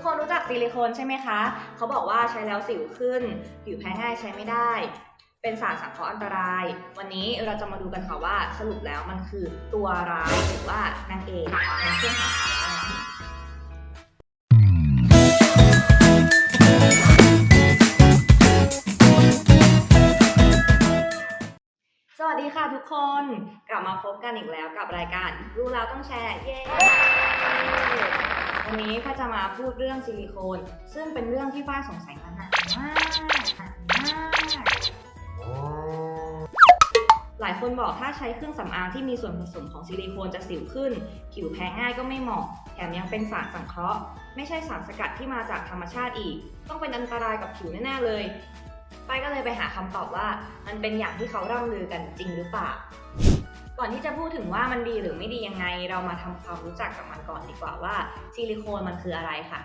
กคนรู้จักซิลิโคนใช่ไหมคะ เขาบอกว่าใช้แล้วสิวขึ้น ผิวแพ้ง่ายใช้ไม่ได้ เป็นสารสังเคราะห์อันตราย วันนี้เราจะมาดูกันค่ะว่าสรุปแล้วมันคือตัวร้ายหรือว่านางเอกในเครื่องสำอางกันเองสวัสดีค่ะทุกคน กลับมาพบกันอีกแล้วกับรายการรู้แล้วต้องแชร์ เย้ วันนี้ก็จะมาพูดเรื่องซิลิโคน ซึ่งเป็นเรื่องที่ฝ้ายสงสัยมานานมากนานมากหลายคนบอกถ้าใช้เครื่องสำอางที่มีส่วนผสมของซิลิโคนจะสิวขึ้น ผิวแพ้ง่ายก็ไม่เหมาะ แถมยังเป็นสารสังเคราะห์ ไม่ใช่สารสกัดที่มาจากธรรมชาติอีก ต้องเป็นอันตรายกับผิวแน่ๆเลยฝ้ายก็เลยไปหาคำตอบว่า มันเป็นอย่างที่เขาร่ำลือกันจริงหรือเปล่า ก่อนที่จะพูดถึงว่ามันดีหรือไม่ดียังไง เรามาทำความรู้จักกับมันก่อนดีกว่าว่าซิลิโคนมันคืออะไรค่ะ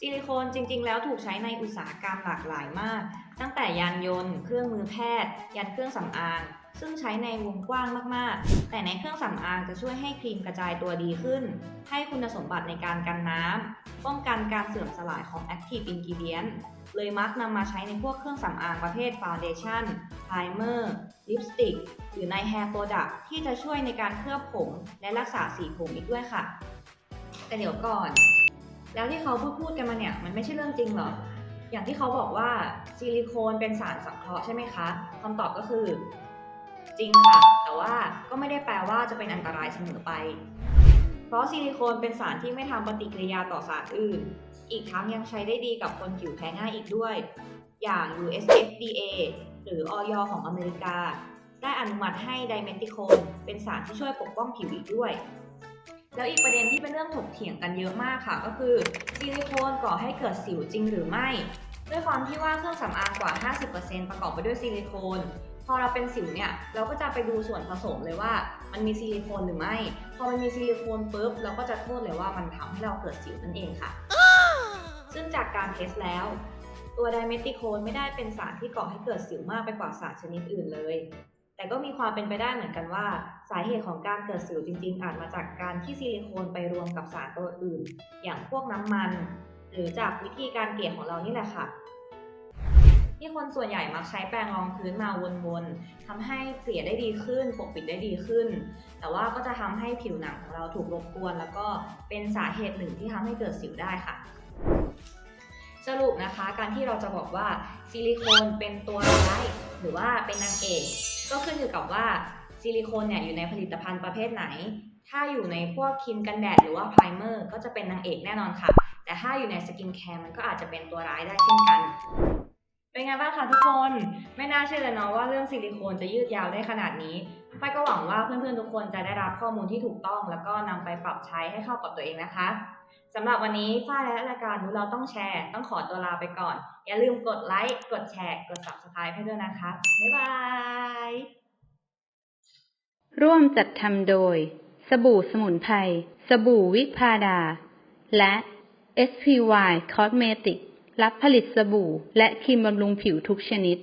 ซิลิโคนจริง ๆ แล้วถูกใช้ในอุตสาหกรรมหลากหลายมาก ตั้งแต่ยานยนต์ เครื่องมือแพทย์ ยันเครื่องสำอาง ซึ่งใช้ในวงกว้างมากๆ แต่ในเครื่องสำอางจะช่วยให้ครีมกระจายตัวดีขึ้น ให้คุณสมบัติในการกันน้ำ ป้องกันการเสื่อมสลายของ Active Ingredient เลยมักนำมาใช้ในพวกเครื่องสำอางประเภท Foundation Primer Lipstick หรือใน Hair Product ที่จะช่วยในการเคลือบผม และรักษาสีผมอีกด้วยค่ะ แต่เดี๋ยวก่อน แล้วที่เขาพูดพูดกันมาเนี่ยมันไม่ใช่เรื่องจริงหรออย่างที่เขาบอกว่าซิลิโคนเป็นสารสังเคราะห์ใช่ไหมคะคำตอบก็คือ จริงค่ะ แต่ว่าก็ไม่ได้แปลว่าจะเป็นอันตรายเสมอไป เพราะซิลิโคนเป็นสารที่ไม่ทำปฏิกิริยาต่อสารอื่น อีกทั้งยังใช้ได้ดีกับคนผิวแพ้ง่ายอีกด้วย อย่าง US FDA หรือออยของอเมริกา ได้อนุมัติให้ไดเมติโคนเป็นสารที่ช่วยปกป้องผิวอีกด้วยแล้วอีกประเด็นที่เป็นเรื่องถกเถียงกันเยอะมากค่ะ ก็คือซิลิโคนก่อให้เกิดสิวจริงหรือไม่ ด้วยความที่ว่าเครื่องสำอางกว่า 50%ประกอบไปด้วยซิลิโคน อเราเป็นสิวเนี่ยเราก็จะไปดูส่วนผสมเลยว่ามันมีซิลิโคนหรือไม่ พอมันมีซิลิโคนปุ๊บเราก็จะโทษเลยว่ามันทำให้เราเกิดสิวนั่นเองค่ะ ซึ่งจากการเทสแล้ว ตัวไดเมติโคนไม่ได้เป็นสารที่ก่อให้เกิดสิวมากไปกว่าสารชนิดอื่นเลย แต่ก็มีความเป็นไปได้เหมือนกันว่า สาเหตุของการเกิดสิวจริง ๆ อาจมาจากการที่ซิลิโคนไปรวมกับสารตัวอื่น อย่างพวกน้ำมัน หรือจากวิธีการเกลี่ยของเรานี่แหละค่ะ ที่คนส่วนใหญ่มักใช้แปรงรองพื้นมาวนๆทำให้เกลี่ยได้ดีขึ้น ปกปิดได้ดีขึ้น แต่ว่าก็จะทำให้ผิวหนังของเราถูกรบกวน แล้วก็เป็นสาเหตุหนึ่งที่ทำให้เกิดสิวได้ค่ะ สรุปนะคะ การที่เราจะบอกว่าซิลิโคนเป็นตัวร้ายหรือว่าเป็นนางเอกก็ขึ้นอยู่กับว่าซิลิโคนเนี่ยอยู่ในผลิตภัณฑ์ประเภทไหน ถ้าอยู่ในพวกครีมกันแดดหรือว่าไพรเมอร์ก็จะเป็นนางเอกแน่นอนค่ะ แต่ถ้าอยู่ในสกินแคร์มันก็อาจจะเป็นตัวร้ายได้เช่นกัน เป็นไงบ้างคะทุกคนไม่น่าเชื่อเลยเนาะว่าเรื่องซิลิโคนจะยืดยาวได้ขนาดนี้ฝ้ายก็หวังว่าเพื่อนๆทุกคนจะได้รับข้อมูลที่ถูกต้อง แล้วก็นำไปปรับใช้ให้เข้ากับตัวเองนะคะสำหรับวันนี้ฝ้ายและรายการรู้เราต้องแชร์ ต้องขอตัวลาไปก่อน อย่าลืมกดไลค์กดแชร์ กด subscribe ให้ด้วยนะคะ บ๊ายบาย ร่วมจัดทำโดย สบู่สมุนไพรสบู่วิพาดา และ SPY Cosmetic รับผลิตสบู่และครีมบำรุงผิวทุกชนิด